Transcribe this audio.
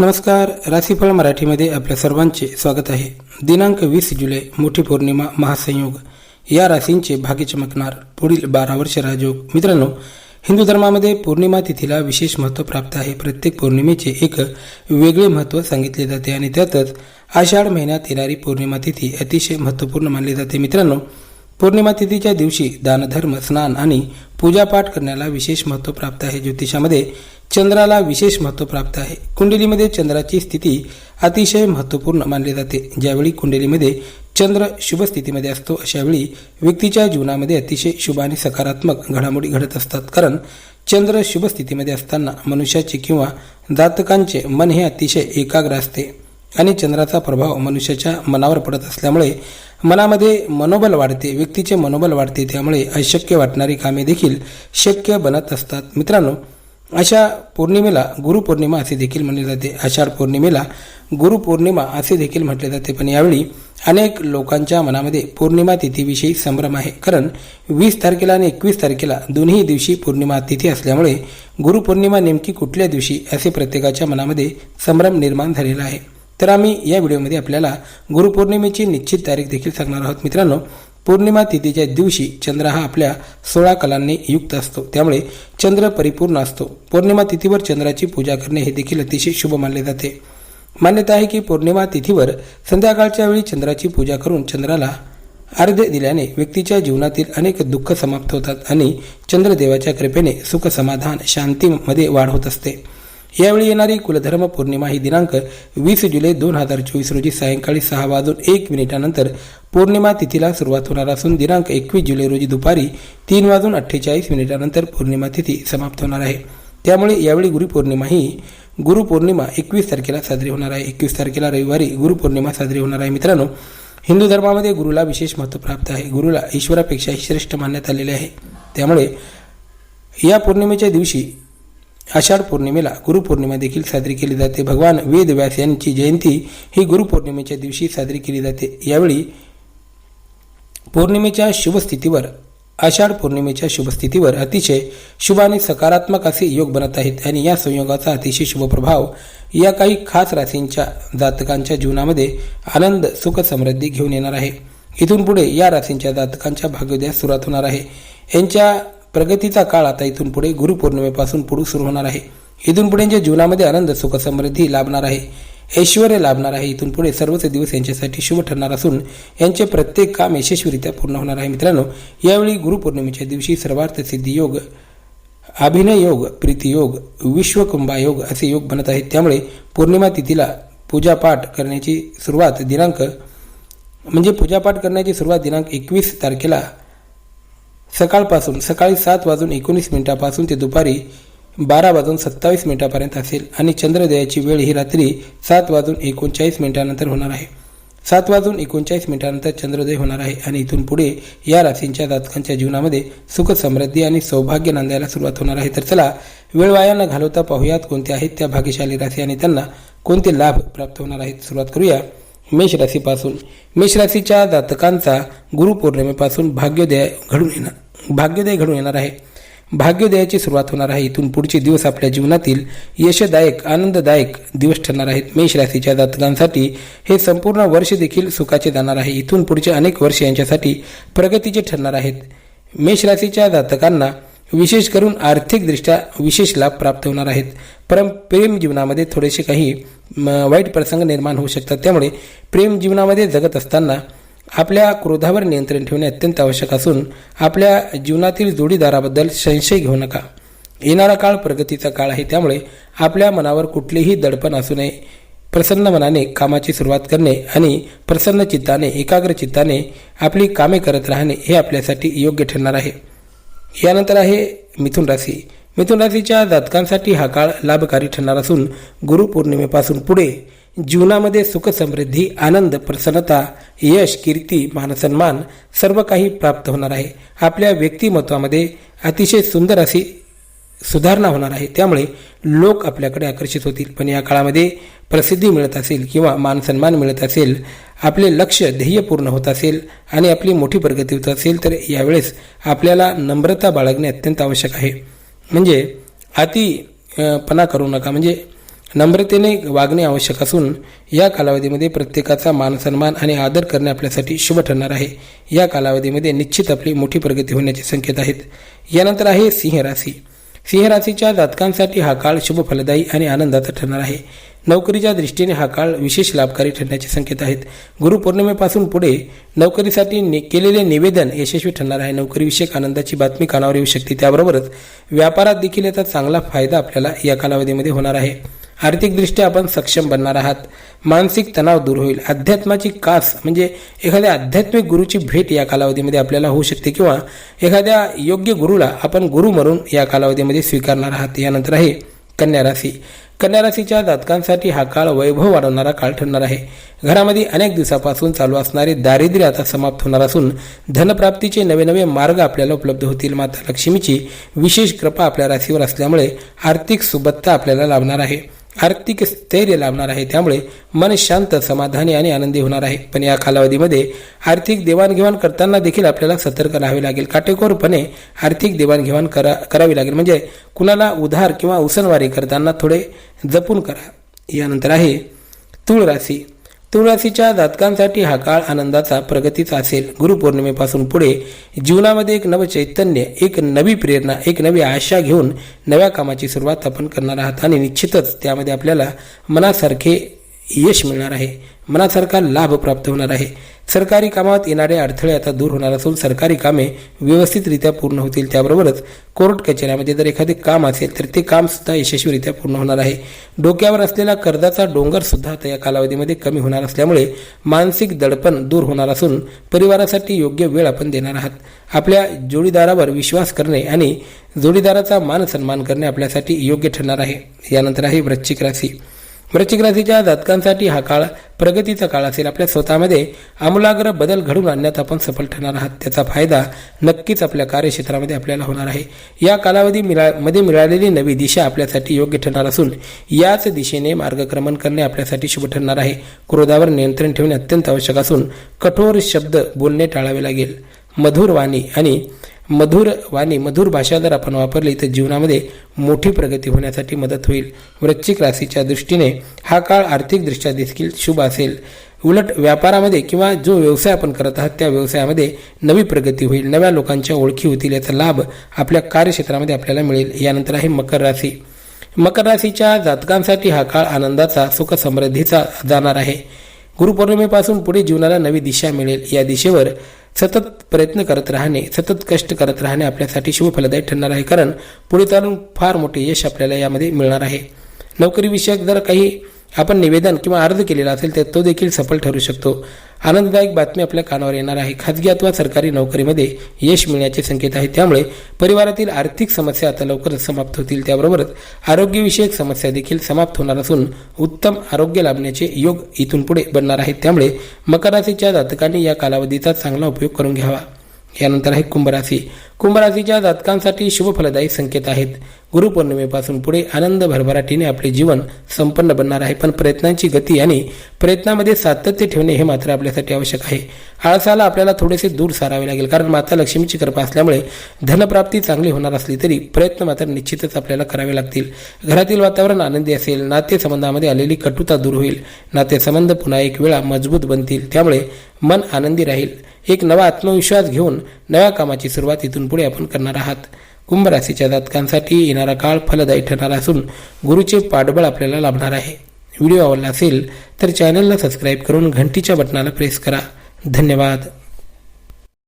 नमस्कार राशीफळ मराठीमध्ये आपल्या सर्वांचे स्वागत आहे. दिनांक वीस जुलै मोठी पौर्णिमा महासंयोग. या राशींचे भाग्य चमकणार पुढील बारा वर्ष राजयोग. मित्रांनो हिंदू धर्मामध्ये पौर्णिमा तिथीला विशेष महत्त्व प्राप्त आहे. प्रत्येक पौर्णिमेचे एक वेगळे महत्त्व सांगितले जाते आणि त्यातच आषाढ महिन्यात येणारी पौर्णिमा तिथी अतिशय महत्त्वपूर्ण मानली जाते. मित्रांनो पौर्णिमा तिथीच्या दिवशी दानधर्म स्नान आणि पूजापाठ करण्याला विशेष महत्त्व प्राप्त आहे. ज्योतिषामध्ये चंद्राला विशेष महत्त्व प्राप्त आहे. कुंडलीमध्ये चंद्राची स्थिती अतिशय महत्त्वपूर्ण मानली जाते. ज्यावेळी कुंडलीमध्ये चंद्र शुभ स्थितीमध्ये असतो अशावेळी व्यक्तीच्या जीवनामध्ये अतिशय शुभ आणि सकारात्मक घडामोडी घडत असतात. कारण चंद्र शुभ स्थितीमध्ये असताना मनुष्याचे किंवा जातकांचे मन हे अतिशय एकाग्र असते आणि चंद्राचा प्रभाव मनुष्याच्या मनावर पडत असल्यामुळे मनामध्ये मनोबल वाढते व्यक्तीचे मनोबल वाढते त्यामुळे अशक्य वाटणारी कामे देखील शक्य बनत असतात. मित्रांनो अशा पौर्णिमेला गुरुपौर्णिमा असे देखील म्हणले जाते. आषाढ पौर्णिमेला गुरुपौर्णिमा असे देखील म्हटले जाते. पण यावेळी अनेक लोकांच्या मनामध्ये पौर्णिमा तिथीविषयी संभ्रम आहे. कारण वीस तारखेला आणि एकवीस तारखेला दोन्ही दिवशी पौर्णिमा तिथी असल्यामुळे गुरुपौर्णिमा नेमकी कुठल्या दिवशी असे प्रत्येकाच्या मनामध्ये संभ्रम निर्माण झालेला आहे. तर आम्ही या व्हिडिओमध्ये आपल्याला गुरुपौर्णिमेची निश्चित तारीख देखील सांगणार आहोत. मित्रांनो पौर्णिमा तिथीच्या दिवशी चंद्र हा आपल्या सोळा कलांनी युक्त असतो. त्यामुळे चंद्र परिपूर्ण असतो. पौर्णिमा तिथीवर चंद्राची पूजा करणे हे देखील अतिशय शुभ मानले जाते. मान्यता आहे की पौर्णिमा तिथीवर संध्याकाळच्या वेळी चंद्राची पूजा करून चंद्राला अर्घ्य दिल्याने व्यक्तीच्या जीवनातील अनेक दुःख समाप्त होतात आणि चंद्रदेवाच्या कृपेने सुख समाधान शांतीमध्ये वाढ होत असते. यावेळी येणारी कुलधर्म पौर्णिमा ही दिनांक वीस जुलै दोन हजार चोवीस रोजी सायंकाळी सहा वाजून एक मिनिटानंतर पौर्णिमा तिथीला सुरुवात होणार असून दिनांक एकवीस जुलै रोजी दुपारी तीन वाजून अठ्ठेचाळीस मिनिटानंतर पौर्णिमा तिथी समाप्त होणार आहे. त्यामुळे यावेळी गुरुपौर्णिमा ही गुरुपौर्णिमा एकवीस तारखेला साजरी होणार आहे. एकवीस तारखेला रविवारी गुरुपौर्णिमा साजरी होणार आहे. मित्रांनो हिंदू धर्मामध्ये गुरुला विशेष महत्त्व प्राप्त आहे. गुरुला ईश्वरापेक्षाही श्रेष्ठ मानण्यात आलेले आहे. त्यामुळे या पौर्णिमेच्या दिवशी आषाढ पौर्णिमेला गुरुपौर्णिमा देखील साजरी केली जाते. भगवान वेदव्यास यांची जयंती ही गुरुपौर्णिमेच्या दिवशी साजरी केली जाते. यावेळी पौर्णिमेच्या शुभस्थितीवर आषाढ पौर्णिमेच्या शुभस्थितीवर अतिशय शुभ आणि सकारात्मक असे योग बनत आहेत आणि या संयोगाचा अतिशय शुभ प्रभाव या काही खास राशींच्या जातकांच्या जीवनामध्ये आनंद सुख समृद्धी घेऊन येणार आहे. इथून पुढे या राशींच्या जातकांच्या भाग्योदयास सुरुवात होणार आहे. यांच्या प्रगतीचा काळ आता इथून पुढे गुरुपौर्णिमेपासून पुढे सुरू होणार आहे. इथून पुढे यांच्या जीवनामध्ये आनंद सुख समृद्धी लाभणार आहे ऐश्वर लाभणार आहे इथून पुढे सर्वच दिवस यांच्यासाठी शुभ ठरणार असून यांचे प्रत्येक काम यशस्वीरित्या पूर्ण होणार आहे. मित्रांनो यावेळी गुरुपौर्णिमेच्या दिवशी सर्वार्थ सिद्धी योग अभिनय योग प्रीतियोग विश्वकुंभा योग असे योग बनत आहेत. त्यामुळे पौर्णिमा तिथीला पूजापाठ करण्याची सुरुवात दिनांक म्हणजे पूजापाठ करण्याची सुरुवात दिनांक एकवीस तारखेला सकाळपासून सकाळी सात वाजून एकोणीस मिनिटापासून ते दुपारी बारा वाजून सत्तावीस मिनिटापर्यंत असेल आणि चंद्रोदयाची वेळ ही रात्री सात वाजून एकोणचाळीस मिनिटानंतर होणार आहे. सात वाजून एकोणचाळीस मिनिटानंतर चंद्रोदय होणार आहे आणि इथून पुढे या राशींच्या जातकांच्या जीवनामध्ये सुख समृद्धी आणि सौभाग्य नांदायला सुरुवात होणार आहे. तर चला वेळ वाया न घालवता पाहूयात कोणत्या आहेत त्या भाग्यशाली राशी आणि त्यांना कोणते लाभ प्राप्त होणार आहेत सुरुवात करूया. मेष राशीपासून मेष राशीच्या जातकांचा गुरुपौर्णिमेपासून भाग्योदय घडून येणार भाग्योदय घडून येणार आहे. भाग्योदयाची सुरुवात होणार आहे. इथून पुढचे दिवस आपल्या जीवनातील यशदायक आनंददायक दिवस ठरणार आहेत. मेष राशीच्या जातकांसाठी हे संपूर्ण वर्ष देखील सुखाचे जाणार आहे. इथून पुढचे अनेक वर्ष यांच्यासाठी प्रगतीचे ठरणार आहेत. मेष राशीच्या जातकांना विशेष करून आर्थिकदृष्ट्या विशेष लाभ प्राप्त होणार आहेत. परम प्रेम जीवनामध्ये थोडेसे काही वाईट प्रसंग निर्माण होऊ शकतात. त्यामुळे प्रेम जीवनामध्ये जगत असताना आपल्या क्रोधावर नियंत्रण ठेवणे अत्यंत आवश्यक असून आपल्या जीवनातील जोडीदाराबद्दल संशय घेऊ नका. येणारा काळ प्रगतीचा काळ आहे. त्यामुळे आपल्या मनावर कुठलेही दडपण असू नये. प्रसन्न मनाने कामाची सुरुवात करणे आणि प्रसन्न चित्ताने एकाग्र चित्ताने आपली कामे करत राहणे हे आपल्यासाठी योग्य ठरणार आहे. यानंतर आहे मिथुन राशी. मिथुन राशीच्या जातकांसाठी हा काळ लाभकारी ठरणार असून गुरुपौर्णिमेपासून पुढे जीवनामध्ये सुख समृद्धी आनंद प्रसन्नता यश कीर्ती मानसन्मान सर्व काही प्राप्त होणार आहे. आपल्या व्यक्तिमत्वामध्ये अतिशय सुंदर अशी सुधारणा होणार आहे. त्यामुळे लोक आपल्याकडे आकर्षित होतील. पण या काळामध्ये प्रसिद्धी मिळत असेल किंवा मानसन्मान मिळत असेल आपले लक्ष ध्येय पूर्ण होत असेल आणि आपली मोठी प्रगती होत असेल तर यावेळेस आपल्याला नम्रता बाळगणे अत्यंत आवश्यक आहे. म्हणजे अतिपणा करू नका. म्हणजे नम्रतेने वागणे आवश्यक असून या कालावधीमध्ये प्रत्येकाचा मानसन्मान आणि आदर करणे आपल्यासाठी शुभ ठरणार आहे. या कालावधीमध्ये निश्चित आपली मोठी प्रगती होण्याचे संकेत आहेत. यानंतर आहे सिंह राशी. सिंह राशीच्या जातकांसाठी हा काळ शुभ फलदायी आणि आनंदाचा ठरणार आहे. नोकरीच्या दृष्टीने हा काळ विशेष लाभकारी ठरण्याचे संकेत आहेत. गुरुपौर्णिमेपासून पुढे नोकरीसाठी ने केलेले निवेदन यशस्वी ठरणार आहे. नोकरीविषयक आनंदाची बातमी कानावर येऊ शकते. त्याबरोबरच व्यापारात देखील याचा चांगला फायदा आपल्याला या कालावधीमध्ये होणार आहे. आर्थिकदृष्ट्या आपण सक्षम बनणार आहात. मानसिक तणाव दूर होईल. अध्यात्माची कास म्हणजे एखाद्या आध्यात्मिक गुरुची भेट या कालावधीमध्ये आपल्याला होऊ शकते किंवा एखाद्या योग्य गुरुला आपण गुरु म्हणून या कालावधीमध्ये स्वीकारणार आहात. यानंतर आहे कन्या राशी. कन्या राशीच्या जातकांसाठी हा काळ वैभव वाढवणारा काळ ठरणार आहे. घरामध्ये अनेक दिवसापासून चालू असणारे दारिद्र्य आता समाप्त होणार असून धनप्राप्तीचे नवे नवे मार्ग आपल्याला उपलब्ध होतील. माता लक्ष्मीची विशेष कृपा आपल्या राशीवर असल्यामुळे आर्थिक सुबत्ता आपल्याला लाभणार आहे. आर्थिक स्थैर्य लाभणार आहे. त्यामुळे मन शांत समाधानी आणि आनंदी होणार आहे. पण या कालावधीमध्ये आर्थिक देवाणघेवाण करताना देखील आपल्याला सतर्क राहावे लागेल. काटेकोरपणे आर्थिक देवाणघेवाण करा करावी लागेल. म्हणजे कुणाला उधार किंवा उसनवारी करताना थोडे जपून करा. यानंतर आहे तुळ राशी तुळराशीच्या जातकांसाठी हा काळ आनंदाचा प्रगतीचा असेल. गुरुपौर्णिमेपासून पुढे जीवनामध्ये एक नवं चैतन्य एक नवी प्रेरणा एक नवी आशा घेऊन नव्या कामाची सुरुवात आपण करणार आहात. आणि निश्चितच त्यामध्ये आपल्याला मनासारखे यश मिळणार आहे. मनासारखा लाभ प्राप्त होणार आहे. सरकारी कामात येणारे अडथळे आता दूर होणार असून सरकारी कामे व्यवस्थितरित्या पूर्ण होतील. त्याबरोबरच कोर्ट कचेऱ्यामध्ये जर एखादे काम असेल तर ते काम सुद्धा यशस्वीरित्या पूर्ण होणार आहे. डोक्यावर असलेला कर्जाचा डोंगर सुद्धा आता या कालावधीमध्ये कमी होणार असल्यामुळे मानसिक दडपण दूर होणार असून परिवारासाठी योग्य वेळ आपण देणार आहात. आपल्या जोडीदारावर विश्वास करणे आणि जोडीदाराचा मान सन्मान करणे आपल्यासाठी योग्य ठरणार आहे. यानंतर आहे वृश्चिक राशी. वृश्चिक राशीच्या जातकांसाठी हा काळ प्रगतीचा काळ असेल. आपल्या स्वतःमध्ये आमूलाग्र बदल घडून आणण्यात आपण सफल ठरणार आहात. त्याचा फायदा नक्कीच आपल्या कार्यक्षेत्रामध्ये आपल्याला होणार आहे. या कालावधी मिळा मध्ये मिळालेली नवी दिशा आपल्यासाठी योग्य ठरणार असून याच दिशेने मार्गक्रमण करणे आपल्यासाठी शुभ ठरणार आहे. क्रोधावर नियंत्रण ठेवणे अत्यंत आवश्यक असून कठोर शब्द बोलणे टाळावे लागेल. मधुर वाणी आणि मधुर वाणी मधुर भाषा जर आपण वापरली तर जीवनामध्ये मोठी प्रगती होण्यासाठी मदत होईल. वृश्चिक राशीच्या दृष्टीने हा काळ आर्थिकदृष्ट्या देखील शुभ असेल. उलट व्यापारामध्ये किंवा जो व्यवसाय आपण करत आहात त्या व्यवसायामध्ये नवी प्रगती होईल. नव्या लोकांच्या ओळखी होतील याचा लाभ आपल्या कार्यक्षेत्रामध्ये आपल्याला मिळेल. यानंतर आहे मकर राशी. मकर राशीच्या जातकांसाठी हा काळ आनंदाचा सुखसमृद्धीचा जाणार आहे. गुरुपौर्णिमेपासून पुढे जीवनाला नवी दिशा मिळेल. या दिशेवर सतत प्रयत्न करत राहणे सतत कष्ट करत राहणे आपल्यासाठी शुभ फलदायी ठरणार आहे. कारण पुढे चालून फार मोठे यश आपल्याला यामध्ये मिळणार आहे. नोकरीविषयक जर काही आपण निवेदन किंवा अर्ज केलेला असेल तर तो देखील सफल ठरू शकतो. आनंददायक बातमी आपल्या कानावर येणार आहे. खाजगी अथवा सरकारी नोकरीमध्ये यश मिळण्याचे संकेत आहेत. त्यामुळे परिवारातील आर्थिक समस्या आता लवकरच समाप्त होतील. त्याबरोबरच आरोग्यविषयक समस्या देखील समाप्त होणार असून उत्तम आरोग्य लाभण्याचे योग इथून पुढे बनणार आहेत. त्यामुळे मकर राशीच्या जातकांनी या कालावधीचा चांगला उपयोग करून घ्यावा. यानंतर आहे कुंभराशी. कुंभराशीच्या जातकांसाठी शुभ फलदायी संकेत आहेत. गुरुपौर्णिमेपासून पुढे आनंद भरभराटीने आपले जीवन संपन्न बनणार आहे. पण प्रयत्नांची गती आणि प्रयत्नामध्ये सातत्य ठेवणे हे मात्र आपल्यासाठी आवश्यक आहे. आळसाला आपल्याला थोडेसे दूर सारावे लागेल. कारण माता लक्ष्मीची कृपा असल्यामुळे धनप्राप्ती चांगली होणार असली तरी प्रयत्न मात्र निश्चितच आपल्याला करावे लागतील. घरातील वातावरण आनंदी असेल. नातेसंबंधामध्ये आलेली कटुता दूर होईल. नातेसंबंध पुन्हा एक वेळा मजबूत बनतील. त्यामुळे मन आनंदी राहील. एक नवा आत्मविश्वास घेऊन नव्या कामाची सुरुवात इथून पुढे आपण करणार आहात. कुंभ राशीच्या जातकांसाठी येणारा काळ फलदायी ठरणार असून गुरुचे पाठबळ आपल्याला लाभणार आहे. व्हिडिओ आवडला असेल तर चॅनलला सबस्क्राईब करून घंटीच्या बटनाला प्रेस करा. धन्यवाद.